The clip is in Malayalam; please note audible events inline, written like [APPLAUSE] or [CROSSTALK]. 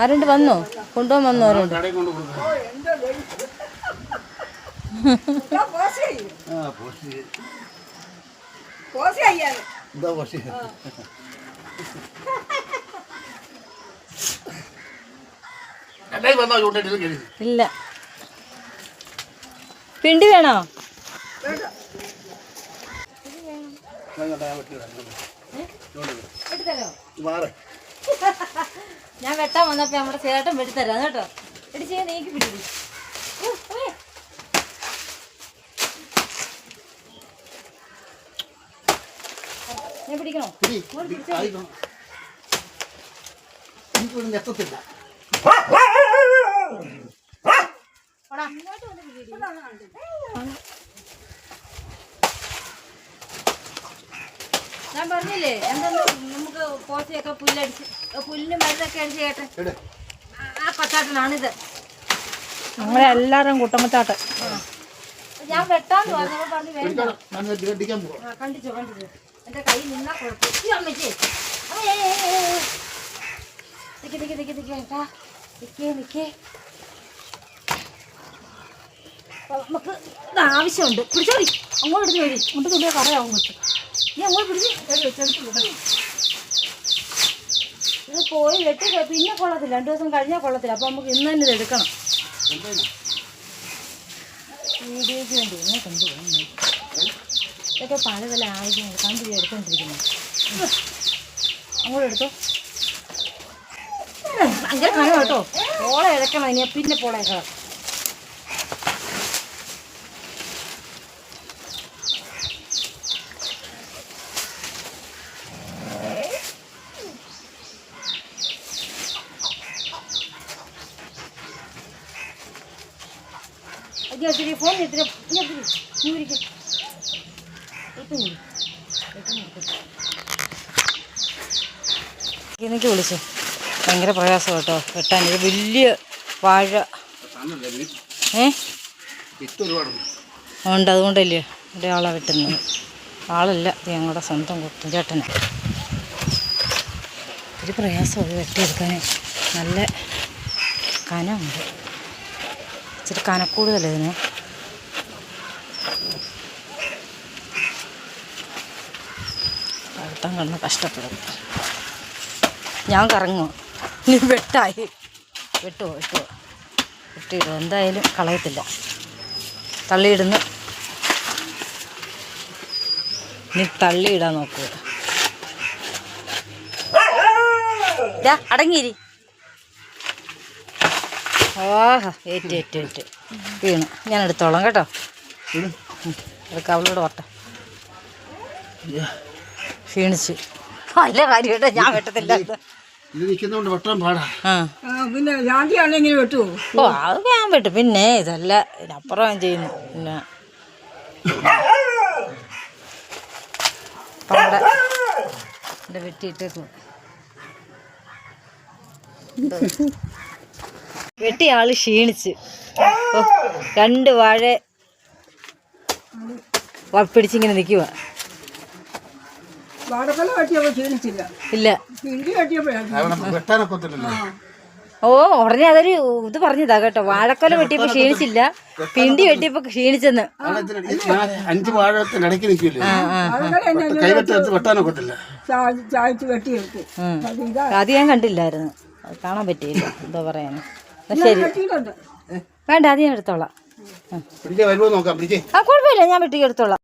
ആരുണ്ട് വന്നോ? കൊണ്ടുപോകാൻ വന്നോ ആരുണ്ട്? ഇല്ല. പിണ്ടി വേണോ? വേണ്ട. [LAUGHS] ഞാൻ വെട്ടാൻ വന്നപ്പോ നമ്മുടെ ചേട്ടൻ വെട്ടിത്തരാം കേട്ടോ. ഇടിച്ചേ നീക്കി പിടിക്കും. ഞാൻ പിടിക്കണോ? പിടി, പിടി, ആയിക്കോ. എനിക്കിവിടെ ഞാൻ പറഞ്ഞില്ലേ എന്താ നമുക്ക് പോച്ചയൊക്കെ പുല്ലടിച്ച് പുല്ലിന് മരുന്നൊക്കെ അടിച്ച് കേട്ടെ. ആ കൊച്ചാട്ടനാണിത് ഞങ്ങളെ എല്ലാവരും കൂട്ടമച്ചാട്ട് ഞാൻ വെട്ടാന്ന് പറഞ്ഞപ്പോ പറഞ്ഞു വേണ്ട. ആ, കണ്ടിച്ചോ കണ്ടിച്ചോ. എന്റെ കൈ നിന്നാ കുഴപ്പം. അമ്മച്ചേ. നിക്ക് നിക്ക് നിക്ക് നിക്ക് കേട്ടാ. നിക്കേ നിക്കേ. നമുക്ക് ഇത് ആവശ്യമുണ്ട്. പിടിച്ചോടി അങ്ങോട്ട് എടുത്ത് വരി എന്നിട്ട് തുള്ളിയ കറയാവും വെച്ചു അങ്ങോട്ട് ഇത് പോയി വെട്ടി പിന്നെ കൊള്ളത്തില്ല. രണ്ടു ദിവസം കഴിഞ്ഞാൽ കൊള്ളത്തില്ല. അപ്പൊ നമുക്ക് ഇന്ന് തന്നെ ഇത് എടുക്കണം. വീഡിയോയ്ക്ക് വേണ്ടി എന്നെ കൊണ്ടുപോകുന്നു ഇതൊക്കെ പല പല ആവശ്യങ്ങൾ കണ്ടിരി എടുത്തോണ്ടിരിക്കുന്നു. അങ്ങോട്ട് എടുത്തോ. ഭയങ്കര കനം കേട്ടോ. പോള ഇഴക്കണം ഇനി. പിന്നെ പോള ഇഴക്കണം ഇത്തിരി ഫോൺ ഇത്തിരി ഇനി ഇത്തിരി നീ വിളിക്കും എനിക്ക് വിളിച്ചു. ഭയങ്കര പ്രയാസം കേട്ടോ. വെട്ടാൻ ഇത് വലിയ വാഴ. ഏ? ഉണ്ട് അതുകൊണ്ടല്ലേ ഇവിടെ ആളെ വെട്ടുന്നത്. ആളല്ല ഇത് ഞങ്ങളുടെ സ്വന്തം കുട്ടും ചേട്ടന് ഒരു പ്രയാസം വെട്ടിയെടുക്കാൻ നല്ല കനമുണ്ട്. ഇച്ചിരി കനക്കൂടുതൽ ഇതിന്. പഴുത്തം കിടന്ന് കഷ്ടപ്പെടും. ഞാൻ കറങ്ങും ഇനി വെട്ടായി. വെട്ടുമോ വെട്ടുമോ വെട്ടിയിടുമോ എന്തായാലും കളയത്തില്ല. തള്ളിയിടുന്നു. ഇനി തള്ളിയിടാൻ നോക്കുക. അടങ്ങിയിരി. ആഹാ ഏറ്റ് ഏറ്റ് ഏറ്റ്. വീണു. ഞാൻ എടുത്തോളാം കേട്ടോ. എടുക്കാം അവളോട് വട്ടെ ക്ഷീണിച്ച്. നല്ല കാര്യം കേട്ടോ ഞാൻ വെട്ടത്തില്ല. പിന്നെ ജാതിയാണെങ്കിൽ ഓ അത് ഞാൻ വെട്ടും. പിന്നെ ഇതല്ല ഇതിനപ്പുറം ഞാൻ ചെയ്യുന്നു. പിന്നെ പണ്ട [LAUGHS] എന്റെ വെട്ടിയിട്ടേക്കും വെട്ടിയ ആൾ ക്ഷീണിച്ച്. രണ്ട് വാഴ പിടിച്ചിങ്ങനെ നിൽക്കുക ഇല്ല. ഓ ഉടനെ അതൊരു ഇത് പറഞ്ഞതാ കേട്ടോ. വാഴക്കൊല വെട്ടിയപ്പോ ക്ഷീണിച്ചില്ല. പിണ്ടി വെട്ടിയപ്പോ ക്ഷീണിച്ചെന്ന്. അഞ്ച് നിൽക്കില്ലേ? അത് ഞാൻ കണ്ടില്ലായിരുന്നു. കാണാൻ പറ്റിയില്ല. എന്താ പറയാന്. ശരി. വേണ്ട അത് ഞാൻ എടുത്തോളാം. വരുമോ നോക്കാം പിടിച്ചേ ആ കുഴപ്പമില്ല ഞാൻ വെട്ടിക്കെടുത്തോളാം എടുത്തോളാം